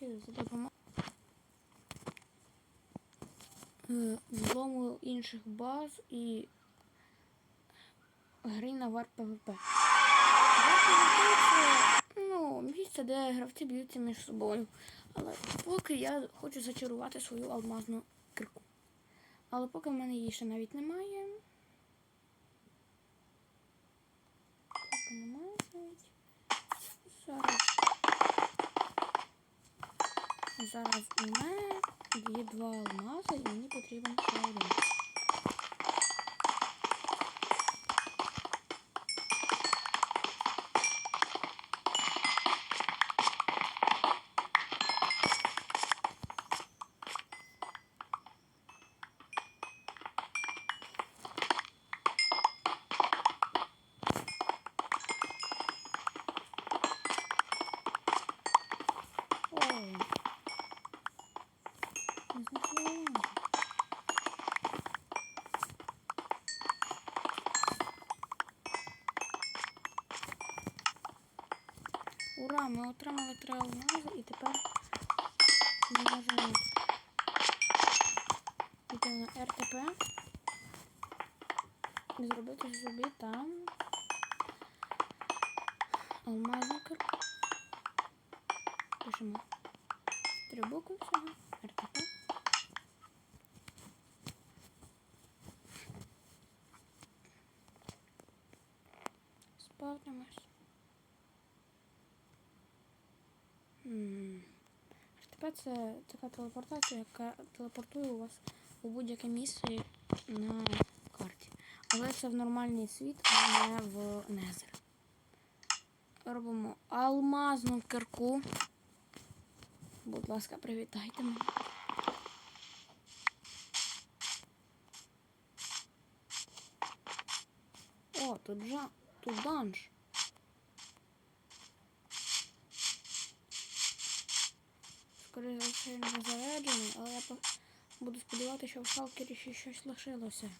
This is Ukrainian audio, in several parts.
За допомогою е, інших баз і гри на вар ПВП. Ну, місце, де гравці б'ються між собою. Але поки я хочу зачарувати свою алмазну кирку. Але поки в мене її ще навіть немає. Поки немає навіть. Зараз. Зараз мене є два алмази і мені потрібен ще один. Ура, ми отримали три алмази і тепер ми можемо піти на РТП і зробити собі там алмазну кирку. Пишемо три букви всього, РТП. Спавнимось. РТП це така телепортація, яка телепортує вас у будь-яке місце на карті. Але це в нормальний світ, а не в Незер. Робимо алмазну кирку. Будь ласка, привітайте мене. О, тут жа... тут данж. Скоріше все заряджений, але я буду сподіватися, що в шалкері ще щось лишилося.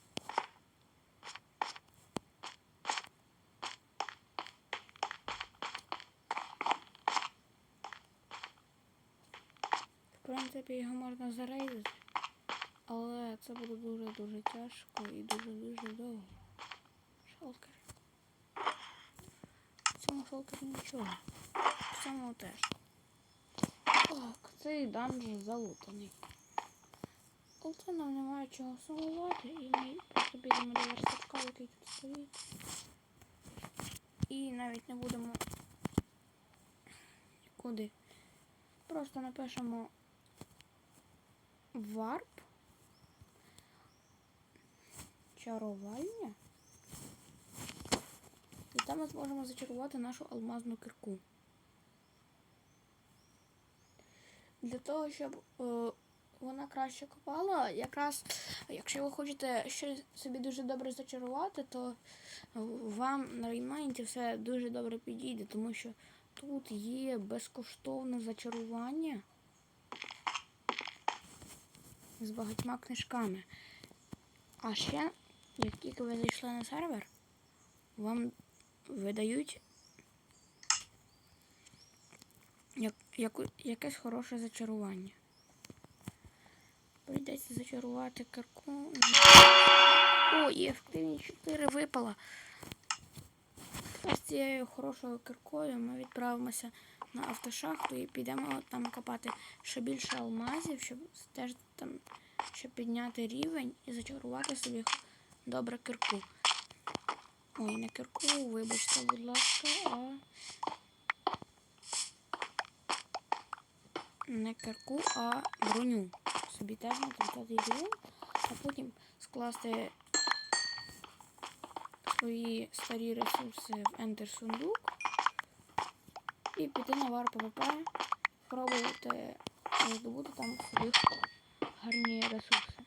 В принципі, його можна зарейдити, але це буде дуже-дуже тяжко і дуже-дуже довго. Шалкер. В цьому шалкері нічого. В цьому теж. Цей данжен залутаний. Але нам немає чого сумувати, і просто підемо до верстачка, який тут стоїть. І навіть не будемо нікуди. Просто напишемо варп. Чарувальня. І там ми зможемо зачарувати нашу алмазну кирку. Для того, щоб е, вона краще копала, якраз якщо ви хочете щось собі дуже добре зачарувати, то вам на реймайнті все дуже добре підійде, тому що тут є безкоштовне зачарування з багатьма книжками. А ще, як тільки ви зайшли на сервер, вам видають як, яку, якесь хороше зачарування. Прийдеться зачарувати кирку. О, і ефективність 4 випала. Тепер з цією хорошою киркою ми відправимося на автошахту і підемо там копати ще більше алмазів, щоб теж там щоб підняти рівень і зачарувати собі добре кирку. Ой, не кирку, вибачте, будь ласка, а не кирку, а броню. Собі теж на 30 а потім скласти свої старі ресурси в Enter сундук і піти на вар ПВП, пробувати здобути там собі гарні ресурси.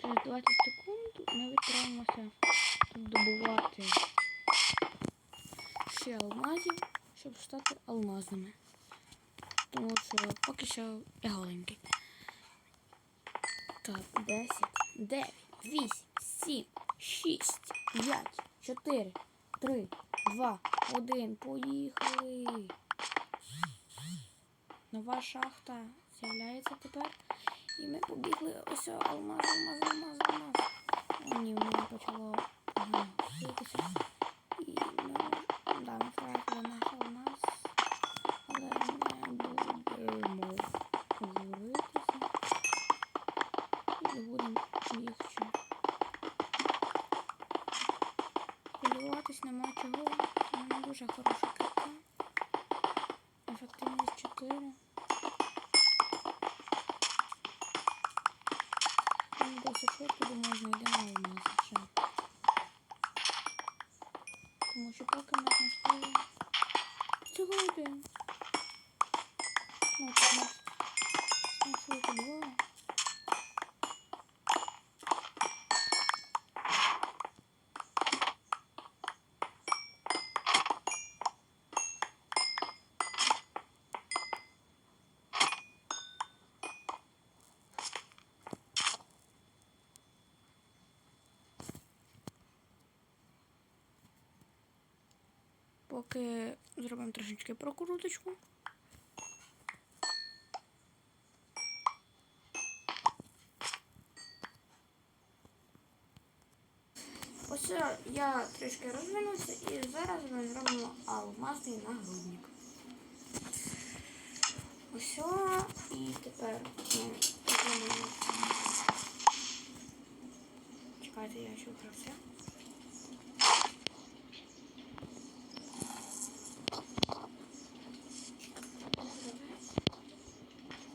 Через 20 секунд ми відправимося добувати ще алмазів, щоб стати алмазними. Тому що поки що я голенький. Так, 10, 9, 8, 7, 6, 5, 4, 3, два, один. Поїхали. Нова шахта з'являється тепер. І ми побігли. Ось алмаз, алмаз, алмаз, алмаз. Ні, в мене почало ага. І ми, да, ми втратили наш алмаз. Але не будемо журитися. І не будемо їх ще. Хвилюватись нема чого. У мене дуже хороша картка. Ефективність 4. Ну, досить швидко, знайдемо алмаз вже. Тому що поки ми знайшли всього один. Ну, тут ми знайшли тут два. Поки зробимо трошечки прокруточку. Ось я трішки розвинувся і зараз ми зробимо алмазний нагрудник. Ось і тепер ми зробимо. Чекайте, я ще вкрався.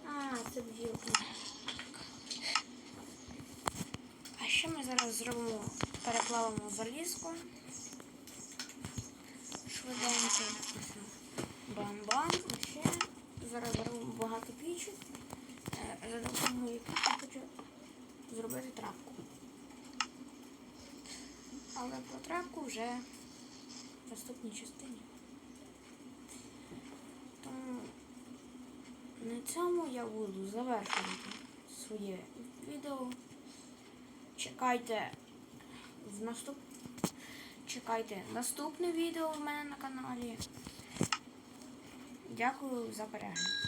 А, це бджілка. А ще ми зараз зробимо, переплавимо залізку. Швиденько. Бам-бам. Ще зараз зробимо багато пічок. Е, За допомогою я хочу зробити травку. Але про травку вже в наступній частині. Тому на цьому я буду завершувати своє відео. Чекайте в наступ... Чекайте наступне відео в мене на каналі. Дякую за перегляд.